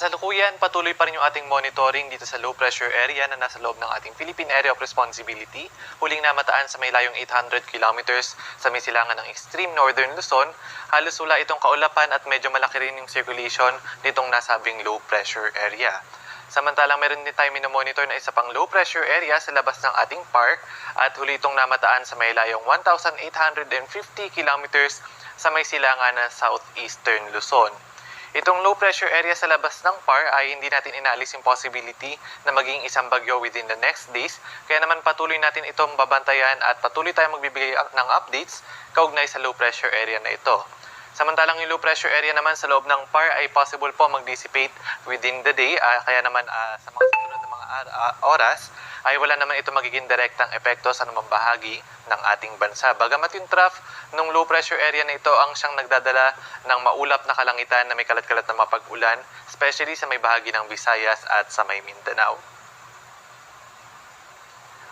kasalukuyan, patuloy pa rin yung ating monitoring dito sa low pressure area na nasa loob ng ating Philippine Area of Responsibility. Huling namataan sa may layong 800 kilometers sa may silangan ng extreme northern Luzon. Halos wala itong kaulapan at medyo malaki rin yung circulation nitong nasabing low pressure area. Samantalang meron din tayo minomonitor na isa pang low pressure area sa labas ng ating park at huli itong namataan sa may layong 1,850 kilometers sa may silangan ng southeastern Luzon. Itong low pressure area sa labas ng PAR ay hindi natin inaalis yung possibility na maging isang bagyo within the next days. Kaya naman patuloy natin itong babantayan at patuloy tayong magbibigay ng updates kaugnay sa low pressure area na ito. Samantalang yung low pressure area naman sa loob ng PAR ay possible po mag-dissipate within the day. ah, kaya naman ah, sa mga susunod na mga ah, oras ay wala naman ito magiging direktang epekto sa anumang bahagi ng ating bansa. Bagamat yung trough ng low pressure area na ito ang siyang nagdadala ng maulap na kalangitan na may kalat-kalat na mapag-ulan, especially sa may bahagi ng Visayas at sa may Mindanao.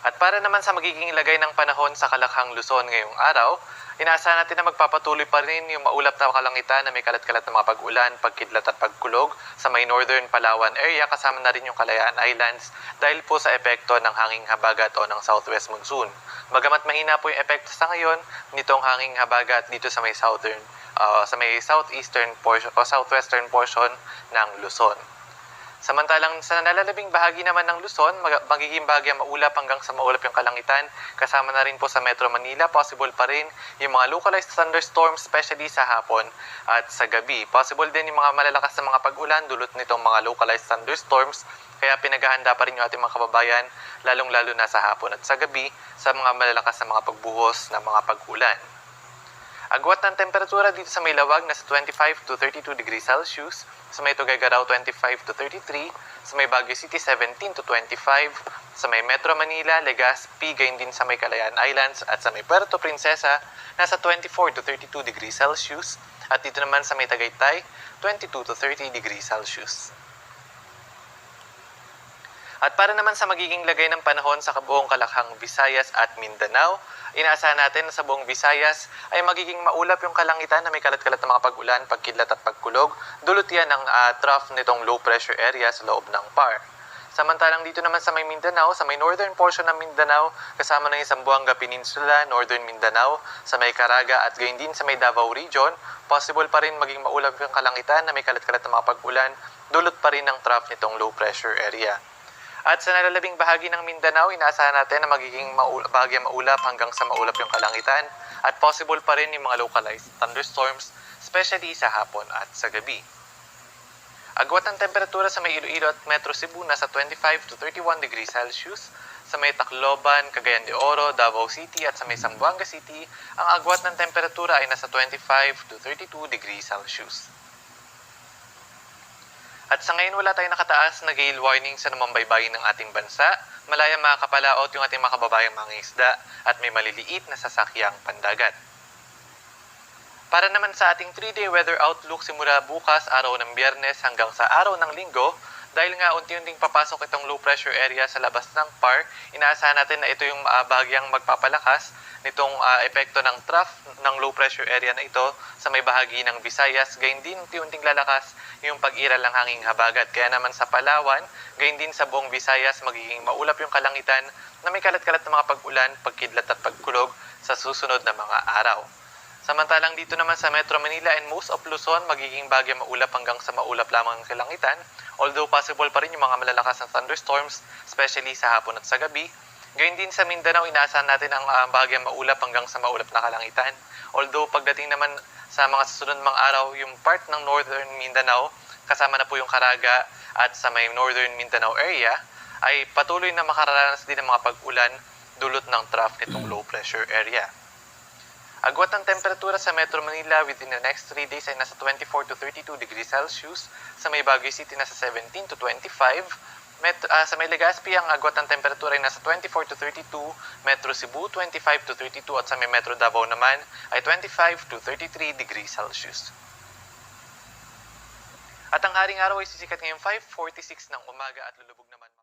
At para naman sa magiging lagay ng panahon sa Kalakhang Luzon ngayong araw, inaasahan natin na magpapatuloy pa rin yung maulap na kalangitan na may kalat-kalat na mga pag-ulan, pagkidlat at pagkulog sa may northern Palawan area kasama na rin yung Kalayaan Islands dahil po sa epekto ng hanging habagat o ng southwest monsoon. Bagamat mahina po yung epekto sa ngayon nitong hanging habagat dito sa may southern uh, sa may southeastern portion o southwestern portion ng Luzon. Samantalang sa nalalabing bahagi naman ng Luzon, mag- magiging bahagi ang maulap hanggang sa maulap yung kalangitan. Kasama na rin po sa Metro Manila, possible pa rin yung mga localized thunderstorms, especially sa hapon at sa gabi. Possible din yung mga malalakas na mga pag-ulan dulot nitong mga localized thunderstorms. Kaya pinaghahanda pa rin yung ating mga kababayan, lalong-lalo na sa hapon at sa gabi, sa mga malalakas na mga pagbuhos ng mga pag-ulan. Agwat ng temperatura dito sa may lawag nasa 25 to 32 degrees Celsius, sa may Tuguegarao 25 to 33, sa may Baguio City 17 to 25, sa may Metro Manila, Legazpi, gayon din sa may Calayan Islands. At sa may Puerto Princesa nasa 24 to 32 degrees Celsius. At dito naman sa may Tagaytay 22 to 30 degrees Celsius. At para naman sa magiging lagay ng panahon sa kabuong kalakhang Visayas at Mindanao, inaasahan natin na sa buong Visayas ay magiging maulap yung kalangitan na may kalat-kalat na mga pag-ulan, pagkidlat at pagkulog. Dulot yan ng ah, trough nitong low pressure area sa loob ng PAR. Samantalang dito naman sa may Mindanao, sa may northern portion ng Mindanao, kasama na yung Zamboanga Peninsula, northern Mindanao, sa may Caraga at gayon din sa may Davao region, possible pa rin maging maulap yung kalangitan na may kalat-kalat na mga pag-ulan, dulot pa rin ng trough nitong low pressure area. At sa nalalabing bahagi ng Mindanao, inaasahan natin na magiging maul- bahagyang maulap hanggang sa maulap yung kalangitan at possible pa rin yung mga localized thunderstorms, especially sa hapon at sa gabi. Agwat ng temperatura sa may Iloilo at Metro Cebu nasa 25 to 31 degrees Celsius. Sa may Tacloban, Cagayan de Oro, Davao City at sa may Zamboanga City, ang agwat ng temperatura ay nasa 25 to 32 degrees Celsius. At sa ngayon wala tayong nakataas na gale warning sa namambaybayin ng ating bansa. Malaya makakapalaot yung ating mga kababayang mga isda at may maliliit na sasakyang pandagat. Para naman sa ating 3-day weather outlook simula bukas, araw ng biyernes hanggang sa araw ng linggo, dahil nga unti-unting papasok itong low pressure area sa labas ng PAR, inaasahan natin na ito yung uh, bahagyang magpapalakas nitong ah, epekto ng trough ng low pressure area na ito sa may bahagi ng Visayas. Gayun din unti-unting lalakas yung pag-iral ng hanging habagat. Kaya naman sa Palawan, gayon din sa buong Visayas, magiging maulap yung kalangitan na may kalat-kalat na mga pag-ulan, pagkidlat at pagkulog sa susunod na mga araw. Samantalang dito naman sa Metro Manila and most of Luzon, magiging bagyo maulap hanggang sa maulap lamang ang kalangitan. Although possible pa rin yung mga malalakas na thunderstorms, especially sa hapon at sa gabi. Gayun din sa Mindanao, inaasahan natin ang uh, bagyang maulap hanggang sa maulap na kalangitan. Although pagdating naman sa mga susunod mga araw, yung part ng northern Mindanao, kasama na po yung Caraga at sa may northern Mindanao area, ay patuloy na makararanas din ng mga pag-ulan dulot ng trough nitong low pressure area. Agwat ng temperatura sa Metro Manila within the next 3 days ay nasa 24 to 32 degrees Celsius. Sa may Baguio City, nasa 17 to 25. Met, ah, sa may Legazpi, ang agwat ng temperatura ay nasa 24 to 32. Metro Cebu, 25 to 32. At sa may Metro Davao naman ay 25 to 33 degrees Celsius. At ang haring araw ay sisikat ngayong 5.46 ng umaga at lulubog naman